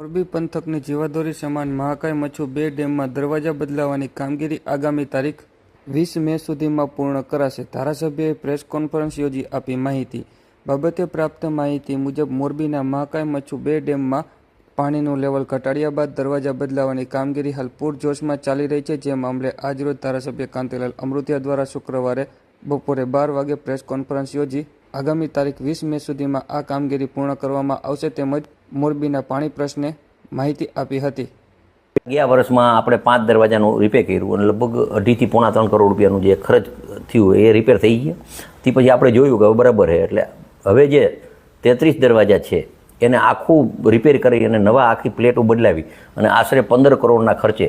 મોરબી પંથકની જીવાદોરી સમાન મહાકાય મચ્છુ બે ડેમમાં દરવાજા બદલાવવાની કામગીરી આગામી તારીખ વીસ મે સુધીમાં પૂર્ણ કરાશે. ધારાસભ્યએ પ્રેસ કોન્ફરન્સ યોજી આપી માહિતી. બાબતે પ્રાપ્ત માહિતી મુજબ મોરબીના મહાકાય મચ્છુ બે ડેમમાં પાણીનું લેવલ ઘટાડ્યા બાદ દરવાજા બદલાવવાની કામગીરી હાલ પૂરજોશમાં ચાલી રહી છે. જે મામલે આજરોજ ધારાસભ્ય કાંતિલાલ અમૃતિયા દ્વારા શુક્રવારે બપોરે બાર વાગે પ્રેસ કોન્ફરન્સ યોજી આગામી તારીખ વીસ મે સુધીમાં આ કામગીરી પૂર્ણ કરવામાં આવશે. તેમજ મોરબીના પાણી પ્રશ્ને માહિતી આપી હતી. ગયા વર્ષમાં આપણે પાંચ દરવાજાનું રિપેર કર્યું અને લગભગ અઢીથી પોણા ત્રણ કરોડ રૂપિયાનું જે ખર્ચ થયું એ રિપેર થઈ ગયા. તે પછી આપણે જોયું કે બરાબર છે. એટલે હવે જે તેત્રીસ દરવાજા છે, એને આખું રિપેર કરી અને નવા આખી પ્લેટો બદલાવી અને આશરે પંદર કરોડના ખર્ચે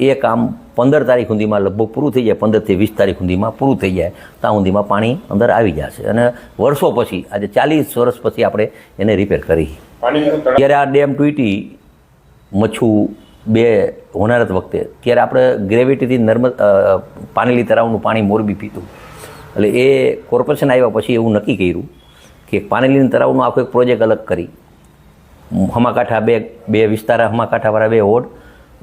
એ કામ પંદર તારીખ સુધીમાં લગભગ પૂરું થઈ જાય પંદરથી વીસ તારીખ સુધીમાં પૂરું થઈ જાય ત્યાં સુધીમાં પાણી અંદર આવી જશે. અને વર્ષો પછી આજે ચાલીસ વર્ષ પછી આપણે એને રિપેર કરી. ત્યારે આ ડેમ તૂટી મચ્છું બે હોનારત વખતે. ત્યારે આપણે ગ્રેવિટીથી નર્મદ પાનેલી તળાવનું પાણી મોરબી પીતું એટલે એ કોર્પોરેશન આવ્યા પછી એવું નક્કી કર્યું કે પાનેલી તળાવનો આખો એક પ્રોજેક્ટ અલગ કરી. હમાકાંઠા બે બે વિસ્તાર હમાકાંઠાવાળા બે હોડ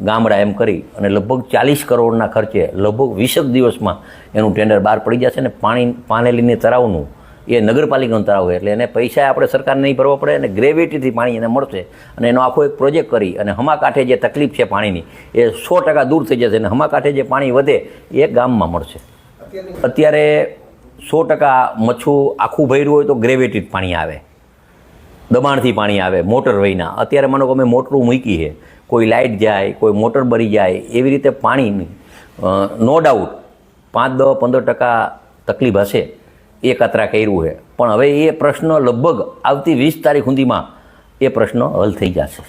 ગામડા એમ કરી અને લગભગ ચાલીસ કરોડના ખર્ચે લગભગ વીસક દિવસમાં એનું ટેન્ડર બહાર પડી જશે અને પાણી, પાનેલીને તળાવનું, એ નગરપાલિકાનું તરાવ એટલે એને પૈસા આપણે સરકારને નહીં ભરવા પડે અને ગ્રેવિટીથી પાણી એને મળશે અને એનો આખો એક પ્રોજેક્ટ કરી અને હમાકાંઠે જે તકલીફ છે પાણીની, એ સો ટકા દૂર થઈ જશે અને હમાકાંઠે જે પાણી વધે, એ ગામમાં મળશે. અત્યારે સો ટકા મચ્છું આખું ભર્યું હોય તો ગ્રેવિટી પાણી આવે. દબાણથી પાણી આવે, મોટર વહીના અત્યારે માનો કે અમે મોટરું મૂકી છે. કોઈ લાઇટ જાય, કોઈ મોટર બળી જાય, એવી રીતે પાણીની નો ડાઉટ પાંચ દસ પંદર ટકા તકલીફ હશે. એ કતરા કર્યું છે. પણ હવે એ પ્રશ્ન લગભગ આવતી વીસ તારીખ સુધીમાં એ પ્રશ્ન હલ થઈ જશે.